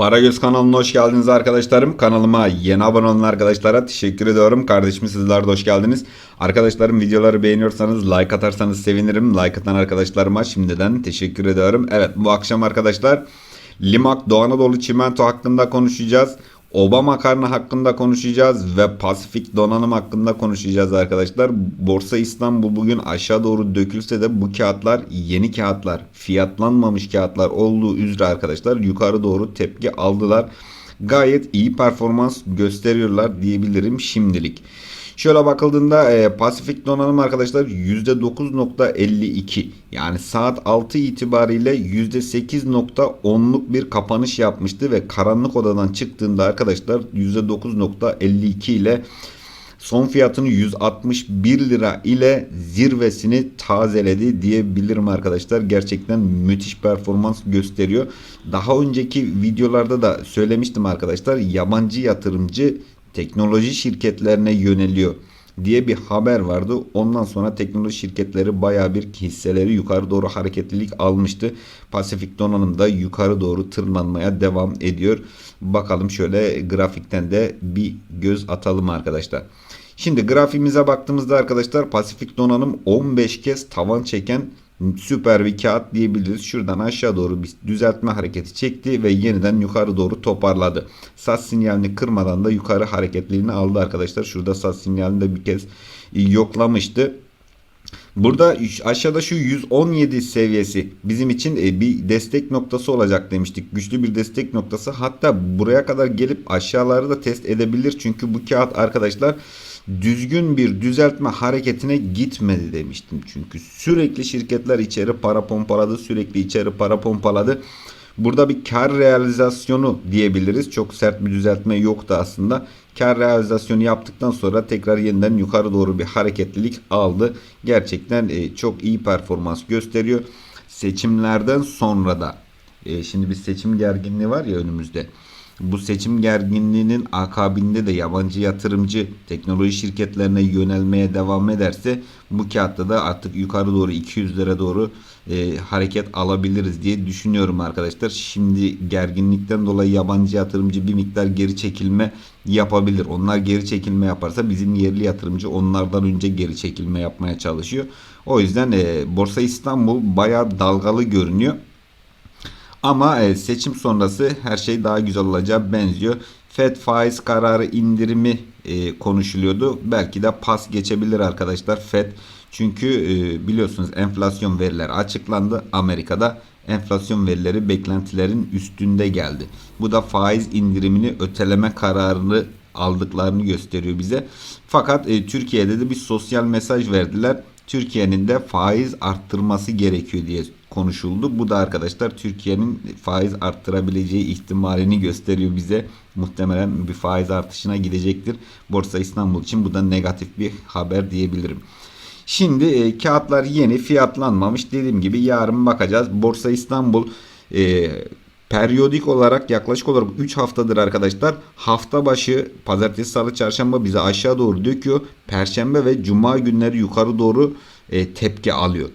Paragöz kanalına hoş geldiniz arkadaşlarım. Kanalıma yeni abone olan arkadaşlara teşekkür ediyorum. Kardeşim sizler de hoş geldiniz. Arkadaşlarım videoları beğeniyorsanız like atarsanız sevinirim. Like atan arkadaşlarıma şimdiden teşekkür ediyorum. Evet bu akşam arkadaşlar Limak Doğu Anadolu Çimento hakkında konuşacağız. Oba makarna hakkında konuşacağız ve Pasifik donanım hakkında konuşacağız arkadaşlar. Borsa İstanbul bugün aşağı doğru dökülse de bu kağıtlar yeni kağıtlar, fiyatlanmamış kağıtlar olduğu üzere arkadaşlar yukarı doğru tepki aldılar. Gayet iyi performans gösteriyorlar diyebilirim şimdilik. Şöyle bakıldığında e, Pasifik donanım arkadaşlar %9.52 yani saat 6 itibariyle %8.10'luk bir kapanış yapmıştı ve karanlık odadan çıktığında arkadaşlar %9.52 ile son fiyatını 161 lira ile zirvesini tazeledi diyebilirim arkadaşlar. Gerçekten müthiş performans gösteriyor. Daha önceki videolarda da söylemiştim arkadaşlar. Yabancı yatırımcı teknoloji şirketlerine yöneliyor diye bir haber vardı. Ondan sonra teknoloji şirketleri baya bir hisseleri yukarı doğru hareketlilik almıştı. Pasifik donanım da yukarı doğru tırmanmaya devam ediyor. Bakalım şöyle grafikten de bir göz atalım arkadaşlar. Şimdi grafiğimize baktığımızda arkadaşlar Pasifik donanım 15 kez tavan çeken süper bir kağıt diyebiliriz. Şuradan aşağı doğru bir düzeltme hareketi çekti ve yeniden yukarı doğru toparladı. Sat sinyalini kırmadan da yukarı hareketliliğini aldı arkadaşlar. Şurada sat sinyalini de bir kez yoklamıştı. Burada aşağıda şu 117 seviyesi bizim için e, bir destek noktası olacak demiştik. Güçlü bir destek noktası. Hatta buraya kadar gelip aşağıları da test edebilir. Çünkü bu kağıt arkadaşlar düzgün bir düzeltme hareketine gitmedi demiştim. Çünkü sürekli şirketler içeri para pompaladı, sürekli içeri para pompaladı. Burada bir kar realizasyonu diyebiliriz. Çok sert bir düzeltme yoktu aslında. Kar realizasyonu yaptıktan sonra tekrar yeniden yukarı doğru bir hareketlilik aldı. Gerçekten e, çok iyi performans gösteriyor. Seçimlerden sonra da e, şimdi bir seçim gerginliği var ya önümüzde. Bu seçim gerginliğinin akabinde de yabancı yatırımcı teknoloji şirketlerine yönelmeye devam ederse bu kağıtta da artık yukarı doğru 200'lere doğru e, hareket alabiliriz diye düşünüyorum arkadaşlar. Şimdi gerginlikten dolayı yabancı yatırımcı bir miktar geri çekilme yapabilir. Onlar geri çekilme yaparsa bizim yerli yatırımcı onlardan önce geri çekilme yapmaya çalışıyor. O yüzden e, Borsa İstanbul bayağı dalgalı görünüyor. Ama e, seçim sonrası her şey daha güzel olacağı benziyor. Fed faiz kararı indirimi e, konuşuluyordu. Belki de pas geçebilir arkadaşlar Fed. Çünkü e, biliyorsunuz enflasyon verileri açıklandı Amerika'da. Enflasyon verileri beklentilerin üstünde geldi. Bu da faiz indirimini öteleme kararını aldıklarını gösteriyor bize. Fakat e, Türkiye'de de bir sosyal mesaj verdiler. Türkiye'nin de faiz arttırması gerekiyor diye konuşuldu. Bu da arkadaşlar Türkiye'nin faiz arttırabileceği ihtimalini gösteriyor bize. Muhtemelen bir faiz artışına gidecektir. Borsa İstanbul için bu da negatif bir haber diyebilirim. Şimdi e, kağıtlar yeni fiyatlanmamış. Dediğim gibi yarın bakacağız. Borsa İstanbul e, periyodik olarak yaklaşık olarak 3 haftadır arkadaşlar hafta başı pazartesi salı çarşamba bize aşağı doğru döküyor. Perşembe ve cuma günleri yukarı doğru e, tepki alıyor.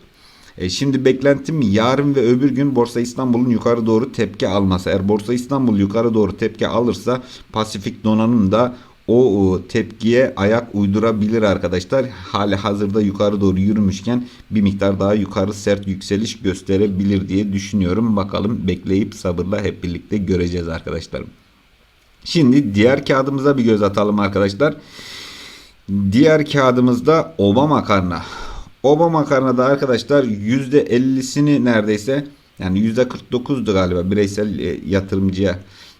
E, şimdi beklentim yarın ve öbür gün Borsa İstanbul'un yukarı doğru tepki alması. Eğer Borsa İstanbul yukarı doğru tepki alırsa Pasifik donanım da o tepkiye ayak uydurabilir arkadaşlar. Hali hazırda yukarı doğru yürümüşken bir miktar daha yukarı sert yükseliş gösterebilir diye düşünüyorum. Bakalım bekleyip sabırla hep birlikte göreceğiz arkadaşlarım. Şimdi diğer kağıdımıza bir göz atalım arkadaşlar. Diğer kağıdımızda Oba makarna. Oba makarnada arkadaşlar %50'sini neredeyse yani %49'du galiba bireysel e, yatırımcıya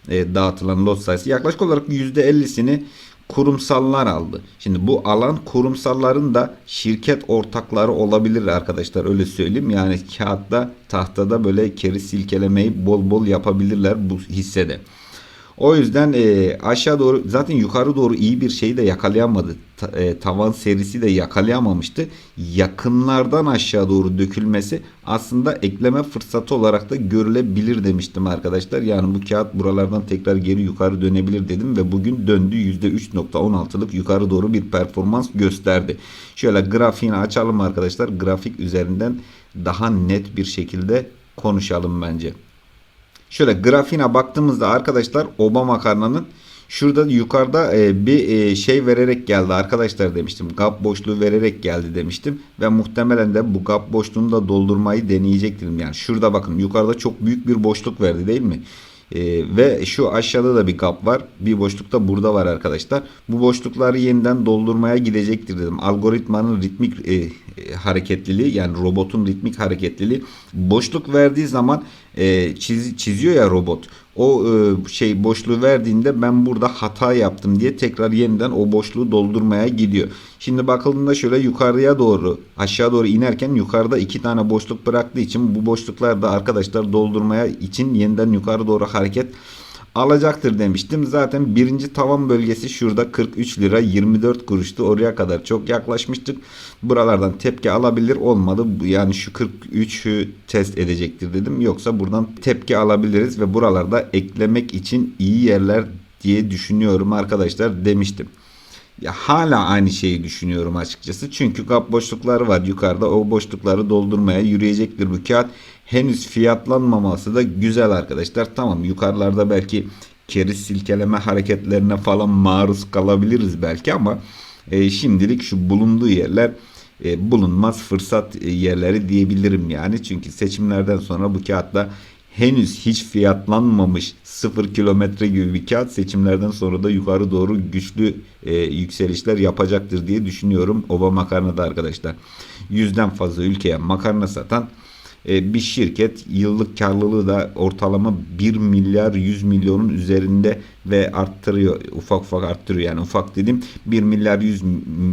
e, dağıtılan lot sayısı. Yaklaşık olarak %50'sini kurumsallar aldı. Şimdi bu alan kurumsalların da şirket ortakları olabilir arkadaşlar öyle söyleyeyim. Yani kağıtta tahtada böyle keri silkelemeyi bol bol yapabilirler bu hissede. O yüzden e, aşağı doğru zaten yukarı doğru iyi bir şey de yakalayamadı. Ta, e, tavan serisi de yakalayamamıştı. Yakınlardan aşağı doğru dökülmesi aslında ekleme fırsatı olarak da görülebilir demiştim arkadaşlar. Yani bu kağıt buralardan tekrar geri yukarı dönebilir dedim ve bugün döndü %3.16'lık yukarı doğru bir performans gösterdi. Şöyle grafiğini açalım arkadaşlar. Grafik üzerinden daha net bir şekilde konuşalım bence. Şöyle grafiğine baktığımızda arkadaşlar Obama makarnanın şurada yukarıda e, bir e, şey vererek geldi arkadaşlar demiştim. Gap boşluğu vererek geldi demiştim. Ve muhtemelen de bu gap boşluğunu da doldurmayı deneyecektim. Yani şurada bakın yukarıda çok büyük bir boşluk verdi değil mi? Ee, ve şu aşağıda da bir gap var. Bir boşluk da burada var arkadaşlar. Bu boşlukları yeniden doldurmaya gidecektir dedim. Algoritmanın ritmik e, hareketliliği yani robotun ritmik hareketliliği boşluk verdiği zaman e, çiz, çiziyor ya robot. O e, şey boşluğu verdiğinde ben burada hata yaptım diye tekrar yeniden o boşluğu doldurmaya gidiyor. Şimdi bakıldığında şöyle yukarıya doğru aşağı doğru inerken yukarıda iki tane boşluk bıraktığı için bu boşluklar da arkadaşlar doldurmaya için yeniden yukarı doğru hareket alacaktır demiştim. Zaten birinci tavan bölgesi şurada 43 lira 24 kuruştu. Oraya kadar çok yaklaşmıştık. Buralardan tepki alabilir olmadı. Yani şu 43'ü test edecektir dedim. Yoksa buradan tepki alabiliriz ve buralarda eklemek için iyi yerler diye düşünüyorum arkadaşlar demiştim. Ya hala aynı şeyi düşünüyorum açıkçası. Çünkü kap boşlukları var yukarıda. O boşlukları doldurmaya yürüyecektir bu kağıt. Henüz fiyatlanmaması da güzel arkadaşlar. Tamam yukarılarda belki keriz silkeleme hareketlerine falan maruz kalabiliriz belki ama e, şimdilik şu bulunduğu yerler e, bulunmaz fırsat e, yerleri diyebilirim yani. Çünkü seçimlerden sonra bu kağıtla henüz hiç fiyatlanmamış 0 kilometre gibi bir kağıt seçimlerden sonra da yukarı doğru güçlü e, yükselişler yapacaktır diye düşünüyorum. Oba makarnada arkadaşlar. Yüzden fazla ülkeye makarna satan e, bir şirket yıllık karlılığı da ortalama 1 milyar 100 milyonun üzerinde ve arttırıyor ufak ufak arttırıyor yani ufak dedim 1 milyar 100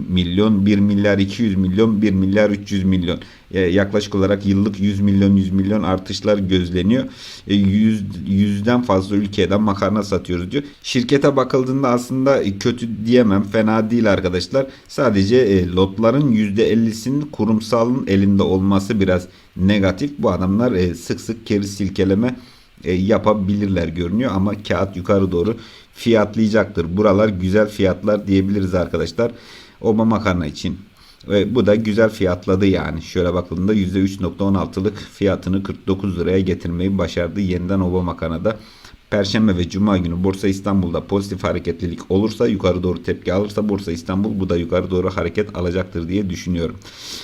milyon 1 milyar 200 milyon 1 milyar 300 milyon e, yaklaşık olarak yıllık 100 milyon 100 milyon artışlar gözleniyor. E, 100, yüzden fazla ülkeden makarna satıyoruz diyor. Şirkete bakıldığında aslında kötü diyemem fena değil arkadaşlar. Sadece e, lotların %50'sinin kurumsalın elinde olması biraz negatif. Bu adamlar e, sık sık keri silkeleme e, yapabilirler görünüyor ama kağıt yukarı doğru fiyatlayacaktır. Buralar güzel fiyatlar diyebiliriz arkadaşlar. Oba makarna için. Ve bu da güzel fiyatladı yani. Şöyle bakıldığında %3.16'lık fiyatını 49 liraya getirmeyi başardı. Yeniden Oba makarnada Perşembe ve Cuma günü Borsa İstanbul'da pozitif hareketlilik olursa yukarı doğru tepki alırsa Borsa İstanbul bu da yukarı doğru hareket alacaktır diye düşünüyorum.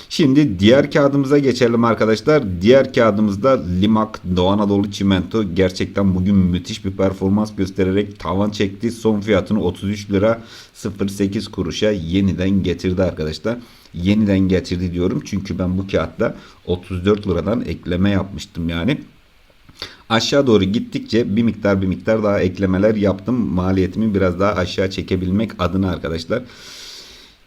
Şimdi diğer kağıdımıza geçelim arkadaşlar. Diğer kağıdımızda Limak Doğu Anadolu Çimento gerçekten bugün müthiş bir performans göstererek tavan çekti. Son fiyatını 33 lira 08 kuruşa yeniden getirdi arkadaşlar. Yeniden getirdi diyorum çünkü ben bu kağıtta 34 liradan ekleme yapmıştım yani. Aşağı doğru gittikçe bir miktar bir miktar daha eklemeler yaptım. Maliyetimi biraz daha aşağı çekebilmek adına arkadaşlar.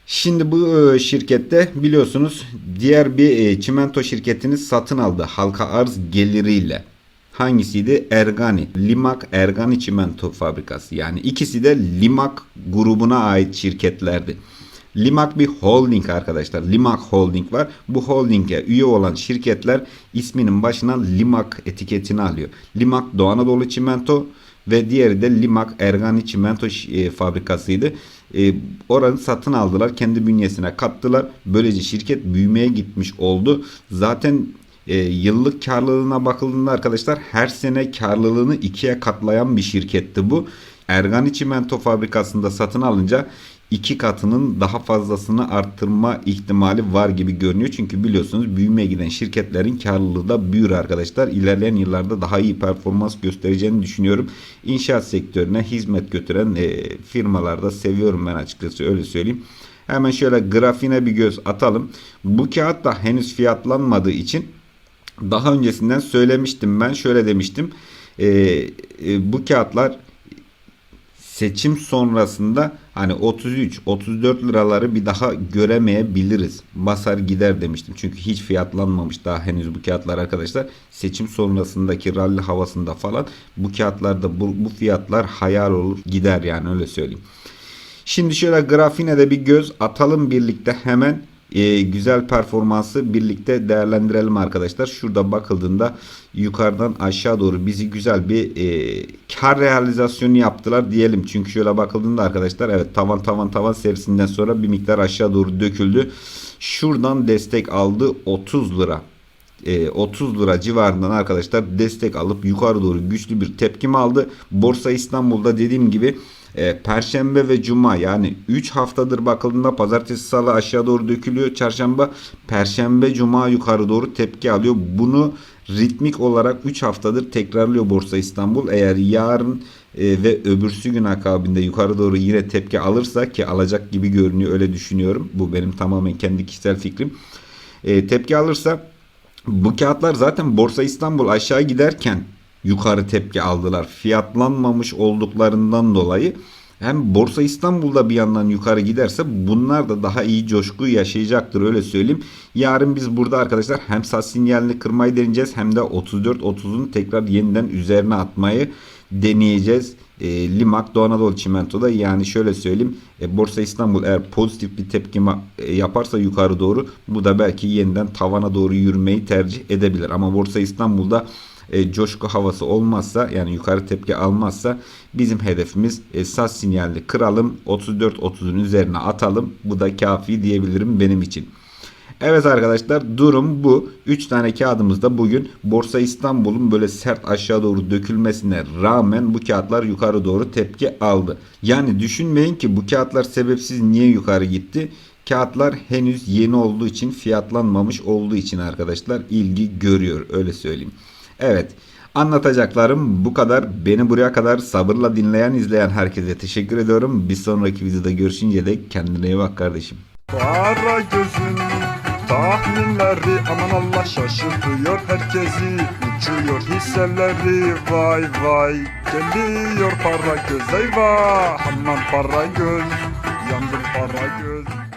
Şimdi bu e, şirkette biliyorsunuz diğer bir e, çimento şirketini satın aldı halka arz geliriyle. Hangisiydi? Ergani. Limak Ergani Çimento Fabrikası. Yani ikisi de Limak grubuna ait şirketlerdi. Limak bir holding arkadaşlar. Limak Holding var. Bu holdinge üye olan şirketler isminin başına Limak etiketini alıyor. Limak Doğu Anadolu Çimento ve diğeri de Limak Ergani Çimento e, fabrikasıydı. E, oranı satın aldılar. Kendi bünyesine kattılar. Böylece şirket büyümeye gitmiş oldu. Zaten e, yıllık karlılığına bakıldığında arkadaşlar her sene karlılığını ikiye katlayan bir şirketti bu. Ergani Çimento fabrikasında satın alınca iki katının daha fazlasını arttırma ihtimali var gibi görünüyor. Çünkü biliyorsunuz büyümeye giden şirketlerin karlılığı da büyür arkadaşlar. İlerleyen yıllarda daha iyi performans göstereceğini düşünüyorum. İnşaat sektörüne hizmet götüren e, firmalarda seviyorum ben açıkçası öyle söyleyeyim. Hemen şöyle grafiğine bir göz atalım. Bu kağıt da henüz fiyatlanmadığı için daha öncesinden söylemiştim ben şöyle demiştim. E, e, bu kağıtlar seçim sonrasında hani 33 34 liraları bir daha göremeyebiliriz. Basar gider demiştim. Çünkü hiç fiyatlanmamış daha henüz bu kağıtlar arkadaşlar. Seçim sonrasındaki rally havasında falan bu kağıtlarda bu, bu fiyatlar hayal olur gider yani öyle söyleyeyim. Şimdi şöyle grafiğine de bir göz atalım birlikte hemen e, güzel performansı birlikte değerlendirelim arkadaşlar. Şurada bakıldığında yukarıdan aşağı doğru bizi güzel bir e, kar realizasyonu yaptılar diyelim. Çünkü şöyle bakıldığında arkadaşlar evet tavan tavan tavan serisinden sonra bir miktar aşağı doğru döküldü. Şuradan destek aldı 30 lira. e, 30 lira civarından arkadaşlar destek alıp yukarı doğru güçlü bir tepkim aldı. Borsa İstanbul'da dediğim gibi e, Perşembe ve Cuma yani 3 haftadır bakıldığında pazartesi salı aşağı doğru dökülüyor. Çarşamba, Perşembe, Cuma yukarı doğru tepki alıyor. Bunu ritmik olarak 3 haftadır tekrarlıyor Borsa İstanbul. Eğer yarın e, ve öbürsü gün akabinde yukarı doğru yine tepki alırsa ki alacak gibi görünüyor öyle düşünüyorum. Bu benim tamamen kendi kişisel fikrim. E, tepki alırsa bu kağıtlar zaten Borsa İstanbul aşağı giderken yukarı tepki aldılar. Fiyatlanmamış olduklarından dolayı hem Borsa İstanbul'da bir yandan yukarı giderse bunlar da daha iyi coşku yaşayacaktır öyle söyleyeyim. Yarın biz burada arkadaşlar hem sat sinyalini kırmayı deneyeceğiz hem de 34-30'un tekrar yeniden üzerine atmayı deneyeceğiz. E, Limak Doğu Anadolu Çimento'da yani şöyle söyleyeyim e, Borsa İstanbul eğer pozitif bir tepkime e, yaparsa yukarı doğru bu da belki yeniden tavana doğru yürümeyi tercih edebilir. Ama Borsa İstanbul'da e, coşku havası olmazsa yani yukarı tepki almazsa bizim hedefimiz e, saz sinyalini kıralım 34-30'un üzerine atalım bu da kafi diyebilirim benim için. Evet arkadaşlar durum bu. 3 tane kağıdımızda bugün Borsa İstanbul'un böyle sert aşağı doğru dökülmesine rağmen bu kağıtlar yukarı doğru tepki aldı. Yani düşünmeyin ki bu kağıtlar sebepsiz niye yukarı gitti? Kağıtlar henüz yeni olduğu için fiyatlanmamış olduğu için arkadaşlar ilgi görüyor öyle söyleyeyim. Evet anlatacaklarım bu kadar. Beni buraya kadar sabırla dinleyen izleyen herkese teşekkür ediyorum. Bir sonraki videoda görüşünce dek kendine iyi bak kardeşim. Kara gözün tahminleri aman Allah şaşırtıyor herkesi Uçuyor hisseleri vay vay Geliyor para göz eyvah aman para göz Yandım para göz